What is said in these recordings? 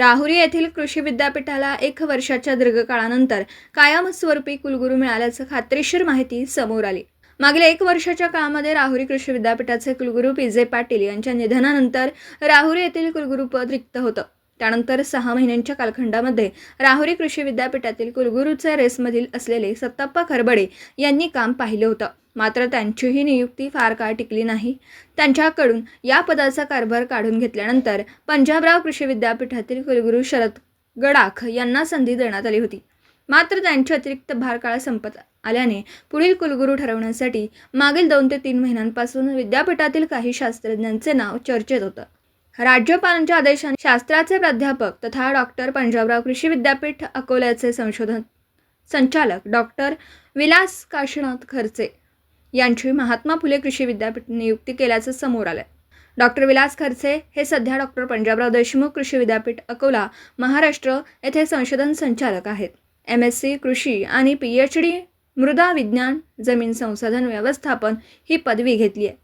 राहुरी येथील कृषी विद्यापीठाला एक वर्षाच्या दीर्घकाळानंतर कायमस्वरूपी कुलगुरू मिळाल्याचं खात्रीशीर माहिती समोर आली. मागील एक वर्षाच्या काळामध्ये राहुरी कृषी विद्यापीठाचे कुलगुरू पी जे पाटील यांच्या निधनानंतर राहुरी येथील कुलगुरूपद रिक्त होतं. त्यानंतर सहा महिन्यांच्या कालखंडामध्ये राहुरी कृषी विद्यापीठातील कुलगुरूच्या रेसमधील असलेले सत्ताप्पा खरबडे यांनी काम पाहिलं होतं. मात्र त्यांचीही नियुक्ती फार काळ टिकली नाही. त्यांच्याकडून या पदाचा कारभार काढून घेतल्यानंतर पंजाबराव कृषी विद्यापीठातील कुलगुरू शरद गडाख यांना संधी देण्यात आली होती. मात्र त्यांची अतिरिक्त भारकाळ संपत आल्याने पुढील कुलगुरू ठरवण्यासाठी मागील दोन ते तीन महिन्यांपासून विद्यापीठातील काही शास्त्रज्ञांचे नाव चर्चेत होतं. राज्यपालांच्या आदेशाने शास्त्राचे प्राध्यापक तथा डॉक्टर पंजाबराव कृषी विद्यापीठ अकोल्याचे संशोधन संचालक डॉक्टर विलास काशीनाथ खर्चे यांची महात्मा फुले कृषी विद्यापीठ नियुक्ती केल्याचं समोर आलं डॉक्टर विलास खर्चे हे सध्या डॉक्टर पंजाबराव देशमुख कृषी विद्यापीठ अकोला महाराष्ट्र येथे संशोधन संचालक आहेत. एम एस सी कृषी आणि पी एच डी मृदा विज्ञान जमीन संसाधन व्यवस्थापन ही पदवी घेतली आहे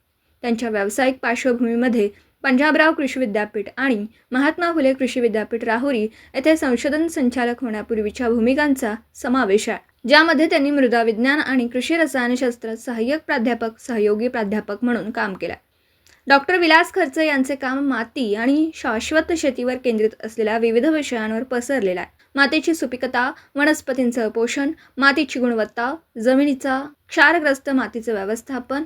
त्यांच्या व्यावसायिक पार्श्वभूमीमध्ये पंजाबराव कृषी विद्यापीठ आणि महात्मा फुले कृषी विद्यापीठ राहुरी येथे संशोधन संचालक होण्यापूर्वीच्या भूमिकांचा समावेश आहे. ज्यामध्ये त्यांनी मृदा विज्ञान आणि कृषी रसायनशास्त्रात सहाय्यक प्राध्यापक सहयोगी प्राध्यापक म्हणून काम केलं डॉक्टर विलास खर्चे यांचे काम माती आणि शाश्वत शेतीवर केंद्रित असलेल्या विविध विषयांवर पसरलेलं आहे. मातीची सुपिकता वनस्पतींचं पोषण मातीची गुणवत्ता जमिनीचा क्षारग्रस्त मातीचं व्यवस्थापन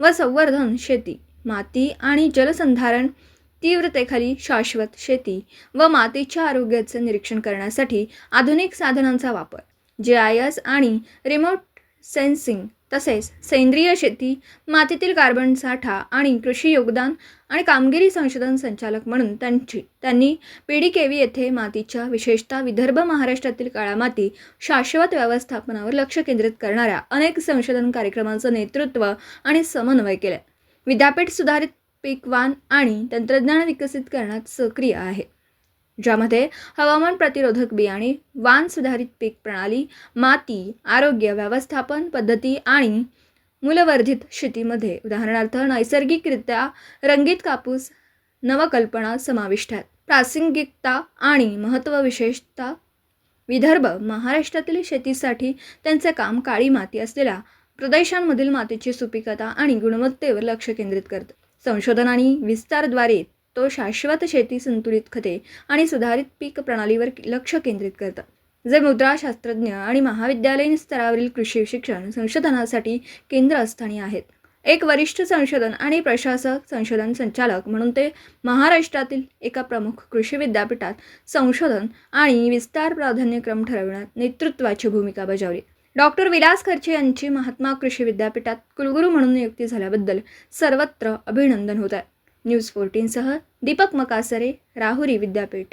व संवर्धन शेती. माती आणि जलसंधारण तीव्रतेखाली शाश्वत शेती व मातीच्या आरोग्याचे निरीक्षण करण्यासाठी आधुनिक साधनांचा वापर. जे आय एस आणि रिमोट सेन्सिंग तसेच सेंद्रिय शेती मातीतील कार्बन साठा आणि कृषी योगदान आणि कामगिरी संशोधन संचालक म्हणून त्यांची त्यांनी पी डी पीडीकेवी येथे मातीच्या विशेषतः विदर्भ महाराष्ट्रातील काळा माती शाश्वत व्यवस्थापनावर लक्ष केंद्रित करणाऱ्या अनेक संशोधन कार्यक्रमांचं नेतृत्व आणि समन्वय केले. विद्यापीठ सुधारित पीक वाण आणि तंत्रज्ञान विकसित करण्यात सक्रिय आहे. ज्यामध्ये हवामान प्रतिरोधक बियाणे वाण सुधारित पीक प्रणाली माती आरोग्य व्यवस्थापन पद्धती आणि मूलवर्धित शेतीमध्ये उदाहरणार्थ नैसर्गिकरित्या रंगीत कापूस नवकल्पना समाविष्ट आहेत. प्रासंगिकता आणि महत्त्व विशेषता विदर्भ महाराष्ट्रातील शेतीसाठी त्यांचे काम काळी माती असलेल्या प्रदेशांमधील मातीची सुपिकता आणि गुणवत्तेवर लक्ष केंद्रित करतं. संशोधन आणि विस्तारद्वारे तो शाश्वत शेती संतुलित खते आणि सुधारित पीक प्रणालीवर लक्ष केंद्रित करतं. जे मुद्राशास्त्रज्ञ आणि महाविद्यालयीन स्तरावरील कृषी शिक्षण संशोधनासाठी केंद्रस्थानी आहेत. एक वरिष्ठ संशोधन आणि प्रशासक संशोधन संचालक म्हणून ते महाराष्ट्रातील एका प्रमुख कृषी विद्यापीठात संशोधन आणि विस्तार प्राधान्यक्रम ठरविण्यात नेतृत्वाची भूमिका बजावली. डॉक्टर विलास खर्चे यांची महात्मा कृषी विद्यापीठात कुलगुरू म्हणून नियुक्ती झाल्याबद्दल सर्वत्र अभिनंदन होत आहे. न्यूज फोर्टीनसह दीपक मकासरे राहुरी विद्यापीठ.